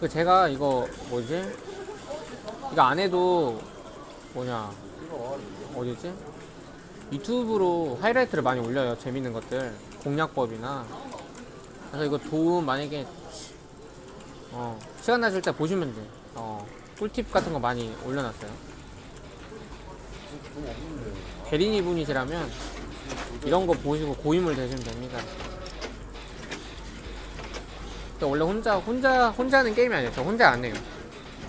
그 제가 이거 뭐지? 이거 안 해도 뭐냐 어디지? 유튜브로 하이라이트를 많이 올려요. 재밌는 것들 공략법이나 그래서 이거 도움 만약에 어, 시간 나실 때 보시면 돼. 어, 꿀팁 같은 거 많이 올려놨어요. 대리니 분이시라면 이런 거 보시고 고임을 되시면 됩니다. 원래 혼자 혼자 혼자 하는 게임이 아니에요. 저 혼자 안 해요.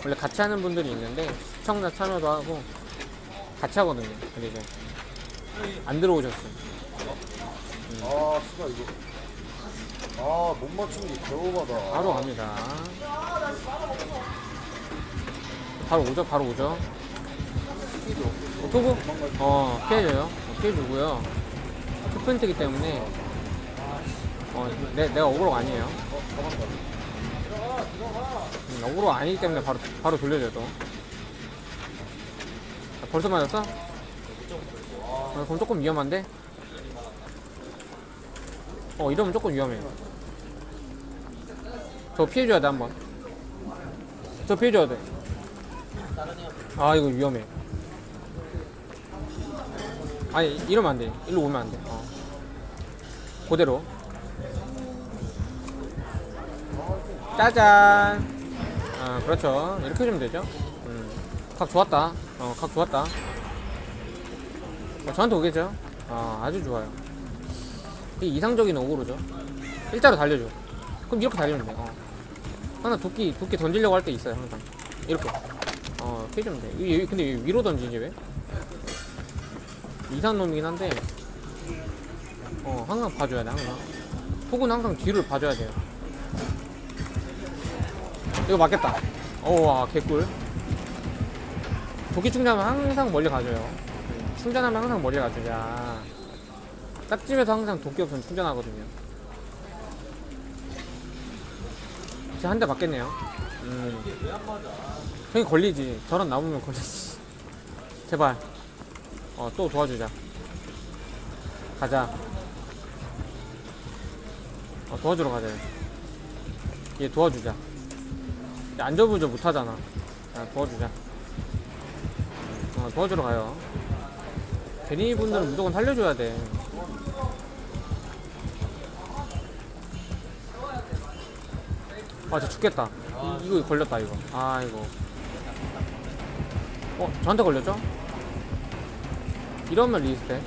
원래 같이 하는 분들이 있는데 시청자 참여도 하고 같이 하거든요. 근데 이제 안 들어오셨어요. 아, 씨발 이거. 아, 못 맞추는 게 개오바다. 바로 갑니다. 바로 오죠, 바로 오죠. 어, 토구? 어, 피해줘요. 어, 피해주고요. 투프린트기 때문에, 어, 내, 내가 어그로가 아니에요. 어, 잡았다. 음, 어그로 아니기 때문에 바로, 바로 돌려줘도. 아, 벌써 맞았어? 어, 그럼 조금 위험한데? 어, 이러면 조금 위험해. 저 피해줘야 돼, 한 번. 저 피해줘야 돼. 아, 이거 위험해. 아니, 이러면 안 돼. 일로 오면 안 돼. 어. 그대로. 짜잔. 아, 그렇죠. 이렇게 해주면 되죠. 음. 각 좋았다. 어, 각 좋았다. 어, 저한테 오겠죠? 아, 아주 좋아요. 이상적인 어그로죠. 일자로 달려줘. 그럼 이렇게 달리면 돼. 어. 하나 도끼, 도끼 던지려고 할 때 있어요, 항상. 이렇게. 어, 피해주면 돼. 이, 이- 근데 이 위로 던지지, 왜? 이상한 놈이긴 한데, 어, 항상 봐줘야 돼, 항상. 폭은 항상 뒤를 봐줘야 돼요. 이거 맞겠다. 오, 와, 개꿀. 도끼 충전하면 항상 멀리 가줘요. 충전하면 항상 멀리 가주자. 짝집에서 항상 도끼 없으면 충전하거든요. 진짜 한 대 맞겠네요. 음. 형이 걸리지. 저런 나무면 걸리지. 제발. 어, 또 도와주자. 가자. 어, 도와주러 가자. 얘 도와주자. 얘 안전부조 못하잖아. 야, 도와주자. 어, 도와주러 가요. 대리분들은 무조건 살려줘야 돼. 아, 저 죽겠다. 이, 이거 걸렸다, 이거. 아, 이거. 어, 저한테 걸렸죠? 이러면 리스트.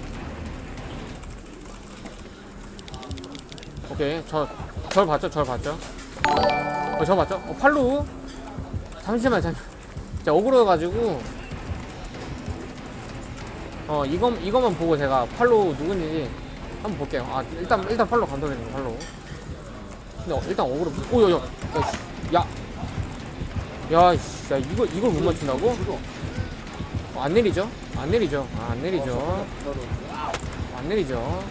오케이. 저, 절 봤죠? 절 봤죠? 어, 저 봤죠? 어, 팔로? 잠시만, 잠시만. 진짜 억울해가지고. 어, 이거, 이거만 보고 제가 팔로 누군지 한번 볼게요. 아, 일단, 일단 팔로 거, 팔로. 근데 어, 일단 억울해. 오, 야, 야. 야, 씨, 야. 야, 씨, 야, 이거, 이걸 못 맞춘다고? 어, 안 내리죠? 안 내리죠? 아, 안 내리죠? 안 내리죠?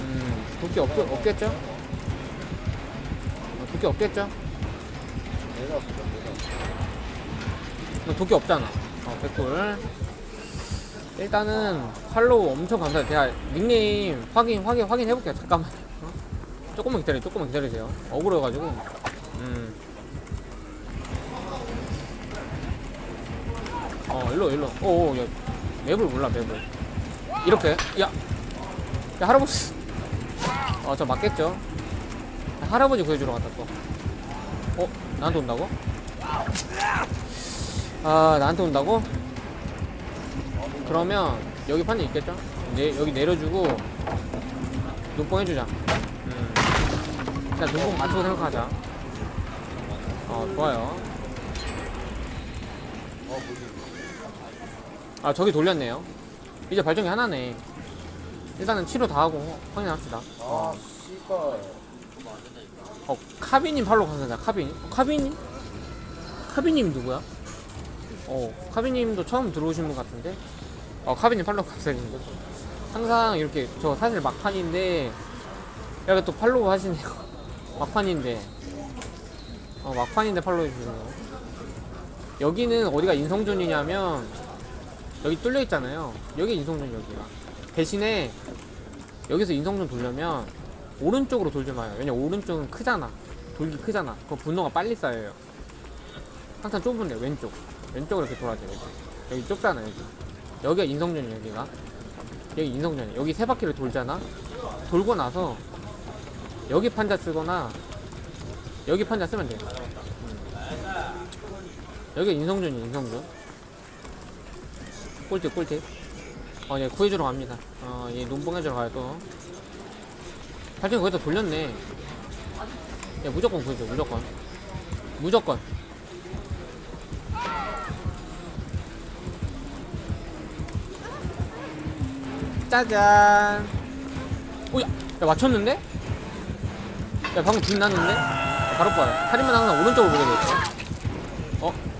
음, 도끼 없, 없겠죠? 어, 도끼 없겠죠? 내가 보다 내가. 너 도끼 없잖아. 어, 백골. 일단은 팔로우 엄청 감사해요. 제가 닉네임 확인, 확인, 확인해볼게요. 잠깐만. 어? 조금만 기다려, 조금만 기다리세요. 억울해가지고. 음. 어, 일로, 일로. 오, 오, 야. 맵을 몰라, 맵을. 이렇게. 야. 야, 할아버지. 어, 저 맞겠죠? 할아버지 구해주러 갔다 또. 어? 나한테 온다고? 아, 나한테 온다고? 그러면 여기 판이 있겠죠? 네, 여기 내려주고 눈뽕 해주자. 음. 자, 눈뽕 맞추고 생각하자. 어, 좋아요. 아, 저기 돌렸네요. 이제 발전기 하나네. 일단은 치료 다 하고 확인합시다. 아, 씨발. 어, 카비님 팔로 가자. 카비님. 어, 카비님? 카비님 누구야? 어, 카비님도 처음 들어오신 분 같은데? 어, 카비님 팔로 감사드립니다. 항상 이렇게, 저 사실 막판인데, 여기 또 팔로우 하시네요. 막판인데. 어, 막판인데 팔로우 해주시네요. 여기는 어디가 인성존이냐면, 여기 뚫려 있잖아요. 여기 인성존 여기가. 대신에, 여기서 인성존 돌려면, 오른쪽으로 돌지 마요. 왜냐 오른쪽은 크잖아. 돌기 크잖아. 그 분노가 빨리 쌓여요. 항상 좁은데 왼쪽. 왼쪽으로 이렇게 돌아줘요. 여기, 여기 좁잖아 여기. 여기가 인성전이 여기가. 여기 인성전이. 여기 세 바퀴를 돌잖아. 돌고 나서 여기 판자 쓰거나 여기 판자 쓰면 돼. 음. 여기 인성전이 인성전. 꿀팁 꿀팁. 어, 얘 구해주러 갑니다. 어, 얘 눈뽕 해주러 가요 또. 발전 거기다 돌렸네. 야 무조건 구해줘 무조건. 무조건. 짜잔. 오야, 야 맞췄는데? 야 방금 빛 났는데? 야, 바로 봐요. 살인만 항상 오른쪽으로 보게 돼 있어. 어? 어?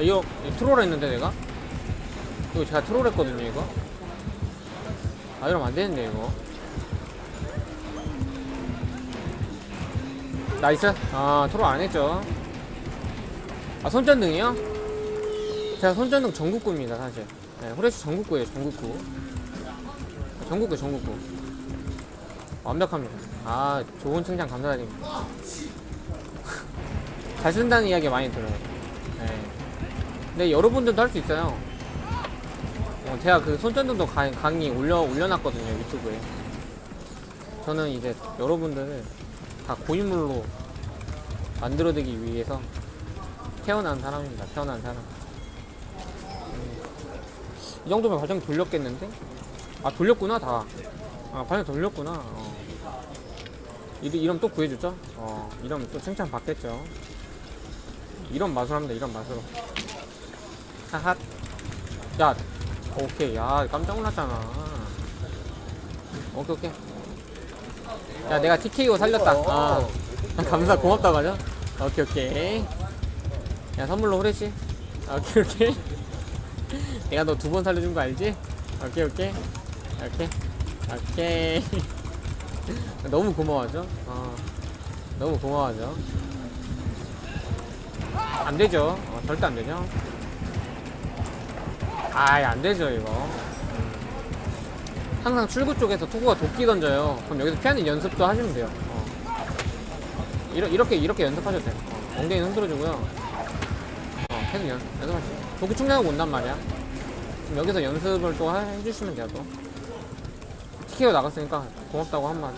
이거 이거 트롤 했는데 내가? 이거 제가 트롤 했거든요 이거. 아 이러면 안 되는데 이거. 나이스. 아 트롤 안 했죠. 아 손전등이요? 제가 손전등 전국구입니다 사실. 네, 후레쉬 전국구예요 전국구. 전국구 전국구. 완벽합니다. 아 좋은 칭찬 감사드립니다. 잘 쓴다는 이야기 많이 들어요. 네. 근데 여러분들도 할 수 있어요. 어, 제가 그 손전등도 강, 강의 올려, 올려놨거든요 유튜브에. 저는 이제 여러분들을 다 고인물로 만들어내기 위해서 태어난 사람입니다 태어난 사람. 음, 이 정도면 발전기 돌렸겠는데? 아 돌렸구나 다. 아, 발전기 돌렸구나 어. 이러면 또 구해주죠? 어, 이러면 또 칭찬 받겠죠? 이런 맛으로 합니다 이런 맛으로 하핫 야 오케이. 야 깜짝 놀랐잖아. 오케이 오케이. 야 내가 TKO 살렸다. 아 감사 고맙다고 하죠? 오케이 오케이. 야 선물로 후레쉬. 오케이 오케이. 내가 너 두 번 살려준 거 알지? 오케이 오케이. 오케이 오케이. 너무 고마워하죠? 어. 너무 고마워하죠? 안 되죠. 어, 절대 안 되죠 아이 안 되죠 이거. 음. 항상 출구 쪽에서 투구가 도끼 던져요. 그럼 여기서 피하는 연습도 하시면 돼요. 어. 이러, 이렇게 이렇게 연습하셔도 돼요. 어, 엉덩이 흔들어주고요. 어, 계속 연, 연습하시죠 도끼 충전하고 온단 말이야. 그럼 여기서 연습을 또 하- 해주시면 돼요 또. TKO 나갔으니까 고맙다고 한마디